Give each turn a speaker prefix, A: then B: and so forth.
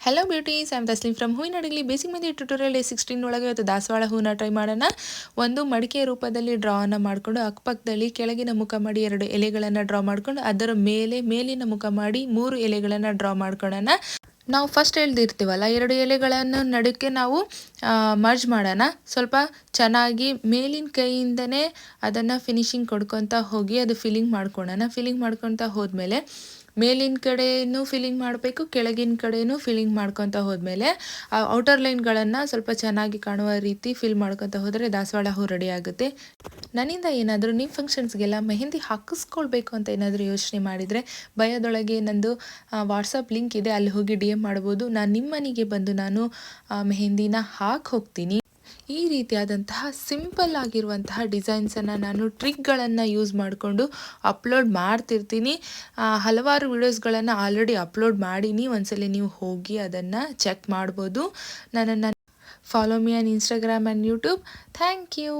A: Hello beauties am Tasleem from Hoovina Hadagali basic mehndi tutorial day sixteen ಒಳಗೆ ಇವತ್ತು ದಾಸವಾಳ ಹೂವನ್ನ ಟ್ರೈ ಮಾಡೋಣ. ಒಂದು ಮಡಿಕೆ ರೂಪದಲ್ಲಿ ಡ್ರಾವನ್ನು ಮಾಡಿಕೊಂಡು ಅಕ್ಕಪಕ್ಕದಲ್ಲಿ ಕೆಳಗಿನ ಮುಖ ಮಾಡಿ ಎರಡು ಎಲೆಗಳನ್ನು ಡ್ರಾ ಮಾಡ್ಕೊಂಡು ಅದರ ಮೇಲೆ ಮೇಲಿನ ಮುಖ ಮಾಡಿ ಮೂರು ಎಲೆಗಳನ್ನು ಡ್ರಾ ಮಾಡ್ಕೊಳ್ಳೋಣ ನಾವು ಫಸ್ಟ್ ಹೇಳ್ದಿರ್ತೀವಲ್ಲ ಎರಡು ಎಲೆಗಳನ್ನು ನಡುಕ್ಕೆ ನಾವು ಮರ್ಜ್ ಮಾಡೋಣ. ಸ್ವಲ್ಪ ಚೆನ್ನಾಗಿ ಮೇಲಿನ ಕೈಯಿಂದನೇ ಅದನ್ನು ಫಿನಿಶಿಂಗ್ ಕೊಡ್ಕೊತ ಹೋಗಿ ಅದು ಫಿಲ್ಲಿಂಗ್ ಮಾಡ್ಕೊಳ್ಳೋಣ ಫಿಲ್ಲಿಂಗ್ ಮಾಡ್ಕೊತ ಹೋದ್ಮೇಲೆ ಮೇಲಿನ ಕಡೆಯೂ ಫಿಲ್ಲಿಂಗ್ ಮಾಡಬೇಕು, ಕೆಳಗಿನ ಕಡೆಯೂ ಫಿಲ್ಲಿಂಗ್ ಮಾಡ್ಕೊತ ಹೋದ್ಮೇಲೆ, ಆ ಔಟರ್ ಲೈನ್ಗಳನ್ನು ಸ್ವಲ್ಪ ಚೆನ್ನಾಗಿ ಕಾಣುವ ರೀತಿ ಫಿಲ್ ಮಾಡ್ಕೊತ ಹೋದರೆ ದಾಸವಾಳ ಹೂ ರೆಡಿ ಆಗುತ್ತೆ. ನನ್ನಿಂದ ಏನಾದರೂ ನಿಮ್ಮ ಫಂಕ್ಷನ್ಸ್ಗೆಲ್ಲ ಮೆಹಂದಿ ಹಾಕಿಸ್ಕೊಳ್ಬೇಕು ಅಂತ ಏನಾದರೂ ಯೋಚನೆ ಮಾಡಿದರೆ ಭಯದೊಳಗೆ ನಂದು ವಾಟ್ಸಪ್ ಲಿಂಕ್ ಇದೆ, ಅಲ್ಲಿ ಹೋಗಿ ಡಿ ಎಂ ಮಾಡ್ಬೋದು. ನಾನು ನಿಮ್ಮ ಮನೆಗೆ ಬಂದು ನಾನು ಮೆಹಂದಿನ ಹಾಕಿ ಹೋಗ್ತೀನಿ. ಈ ರೀತಿಯಾದಂತಹ ಸಿಂಪಲ್ ಆಗಿರುವಂತಹ ಡಿಸೈನ್ಸನ್ನು ನಾನು ಟ್ರಿಕ್ಗಳನ್ನು ಯೂಸ್ ಮಾಡಿಕೊಂಡು ಅಪ್ಲೋಡ್ ಮಾಡ್ತಿರ್ತೀನಿ. ಹಲವಾರು ವಿಡಿಯೋಸ್ಗಳನ್ನು ಆಲ್ರೆಡಿ ಅಪ್ಲೋಡ್ ಮಾಡೀನಿ. ಒಂದ್ಸಲ ನೀವು ಹೋಗಿ ಅದನ್ನು ಚೆಕ್ ಮಾಡ್ಬೋದು. ನನ್ನನ್ನು follow me on Instagram and YouTube thank you